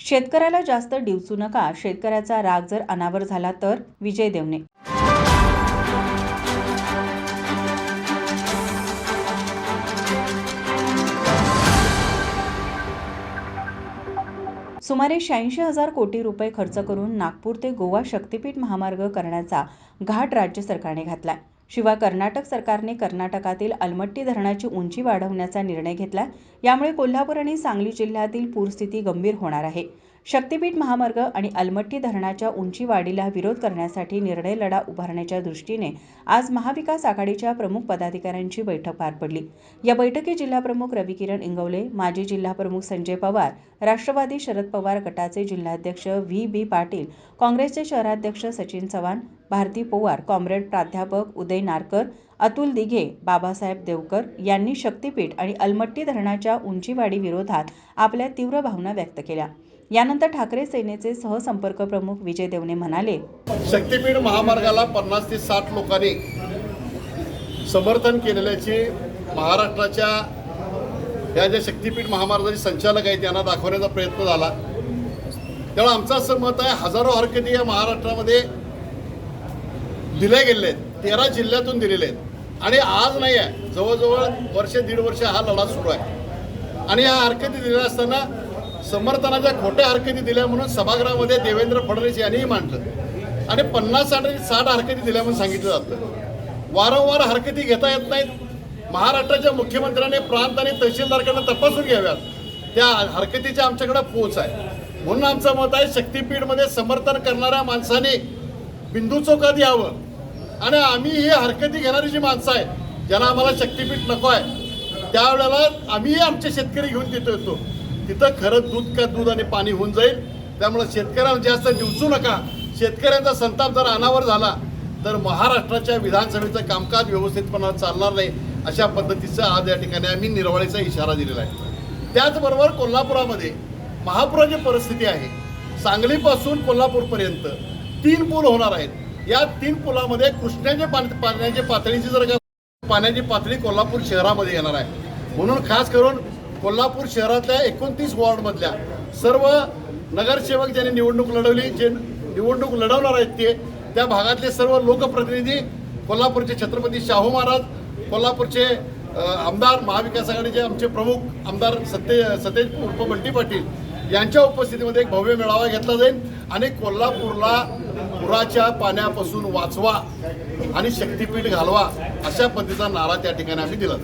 शेतकऱ्याला जास्त डिवचू नका शेतकऱ्याचा राग जर अनावर झाला तर विजय देवणे सुमारे शहाऐंशी हजार कोटी रुपये खर्च करून नागपूर ते गोवा शक्तीपीठ महामार्ग करण्याचा घाट राज्य सरकारने घातलाय. शिवाय कर्नाटक सरकारने कर्नाटकातील अलमट्टी धरणाची उंची वाढवण्याचा निर्णय घेतला. यामुळे कोल्हापूर आणि सांगली जिल्ह्यातील पूरस्थिती गंभीर होणार आहे. शक्तीपीठ महामार्ग आणि अलमट्टी धरणाच्या उंची वाढीला विरोध करण्यासाठी निर्णय लढा उभारण्याच्या दृष्टीने आज महाविकास आघाडीच्या प्रमुख पदाधिकाऱ्यांची बैठक पार पडली. या बैठकीत जिल्हाप्रमुख रविकिरण इंगवले माजी जिल्हाप्रमुख संजय पवार राष्ट्रवादी शरद पवार गटाचे जिल्हाध्यक्ष व्ही. बी. पाटील काँग्रेसचे शहराध्यक्ष सचिन चव्हाण भारती पोवार कॉम्रेड प्राध्यापक उदय नारकर अतुल दिघे बाबासाहेब देवकर यांनी शक्तीपीठ आणि अलमट्टी धरणाच्या उंचीवाढी विरोधात आपल्या तीव्र भावना व्यक्त केल्या. यानंतर ठाकरे सेनेचे सहसंपर्क प्रमुख विजय देवणे म्हणाले शक्तीपीठ महामार्गाला पन्नास ते साठ लोकांनी समर्थन केलेल्याची महाराष्ट्राच्या या ज्या शक्तीपीठ महामार्गाचे संचालक आहेत त्यांना दाखवण्याचा प्रयत्न झाला. त्यामुळे आमचं असं मत आहे हजारो हरकती या महाराष्ट्रामध्ये दिल्या गेलेल्या आहेत तेरा जिल्ह्यातून दिलेले आहेत. आणि आज नाही आहे जवळजवळ वर्ष दीड वर्ष हा लढा सुरू आहे. आणि या हरकती दिल्या असताना समर्थनाच्या खोट्या हरकती दिल्या म्हणून सभागृहामध्ये देवेंद्र फडणवीस यांनीही मांडलं. आणि पन्नास साठ साठ हरकती दिल्या म्हणून सांगितलं जातं. वारंवार हरकती घेता येत नाहीत. महाराष्ट्राच्या मुख्यमंत्र्यांनी प्रांत आणि तहसीलदारकडनं तपासून घ्याव्यात. त्या हरकतीच्या आमच्याकडे पोच आहे. म्हणून आमचं मत आहे शक्तीपीठमध्ये समर्थन करणाऱ्या माणसाने बिंदू चौकात यावं. आणि आम्ही ही हरकती घेणारी जी माणसं आहेत ज्यांना आम्हाला शक्तीपीठ नको आहे त्यावेळेला आम्हीही आमचे शेतकरी घेऊन तिथं येतो. तिथं खरं दूध का दूध आणि पाणी होऊन जाईल. त्यामुळे शेतकऱ्यांना जास्त दिवसू नका. शेतकऱ्यांचा संताप जर अनावर झाला तर महाराष्ट्राच्या विधानसभेचं कामकाज व्यवस्थितपणा चालणार नाही अशा पद्धतीचा आज या ठिकाणी आम्ही निर्वाळीचा इशारा दिलेला आहे. त्याचबरोबर कोल्हापुरामध्ये महापुराची परिस्थिती आहे. सांगलीपासून कोल्हापूरपर्यंत तीन पूल होणार आहेत. या तीन पुलामध्ये कृष्णाच्या पाणी पाण्याच्या पातळीची जर का पाण्याची पातळी कोल्हापूर शहरामध्ये येणार आहे. म्हणून खास करून कोल्हापूर शहरातल्या एकोणतीस वॉर्डमधल्या सर्व नगरसेवक ज्यांनी निवडणूक लढवली जे निवडणूक लढवणार आहेत ते त्या भागातले सर्व लोकप्रतिनिधी कोल्हापूरचे छत्रपती शाहू महाराज कोल्हापूरचे आमदार महाविकास आघाडीचे आमचे प्रमुख आमदार सत्य सतेज उर्फ बंटी पाटील यांच्या उपस्थितीमध्ये एक भव्य मेळावा घेतला जाईल आणि कोल्हापूरला पुराच्या पाण्यापासून वाचवा आणि शक्तीपीठ घालवा अशा पद्धतीचा नारा त्या ठिकाणी आम्ही दिला.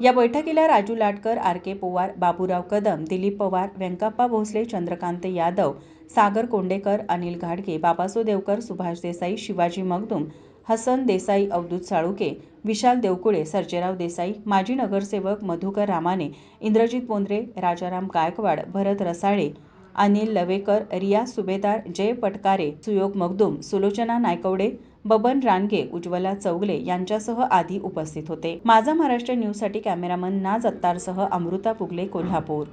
या बैठकीला राजू लाटकर आर के पवार बाबूराव कदम दिलीप पवार व्यंकप्पा भोसले चंद्रकांत यादव सागर कोंडेकर अनिल घाडगे बाबासो देवकर सुभाष देसाई शिवाजी मगदुम हसन देसाई अवधूत साळुके विशाल देवकुळे सर्जेराव देसाई माजी नगरसेवक मधुकर रामाने इंद्रजित बोंद्रे राजाराम गायकवाड भरत रसाळे अनिल लवेकर रिया सुभेदार जय पटकारे सुयोग मगदुम सुलोचना नायकवडे बबन रानगे उज्ज्वला चौगले यांच्यासह आधी उपस्थित होते. माझा महाराष्ट्र न्यूजसाठी कॅमेरामन नाज अत्तारसह अमृता पुगले कोल्हापूर.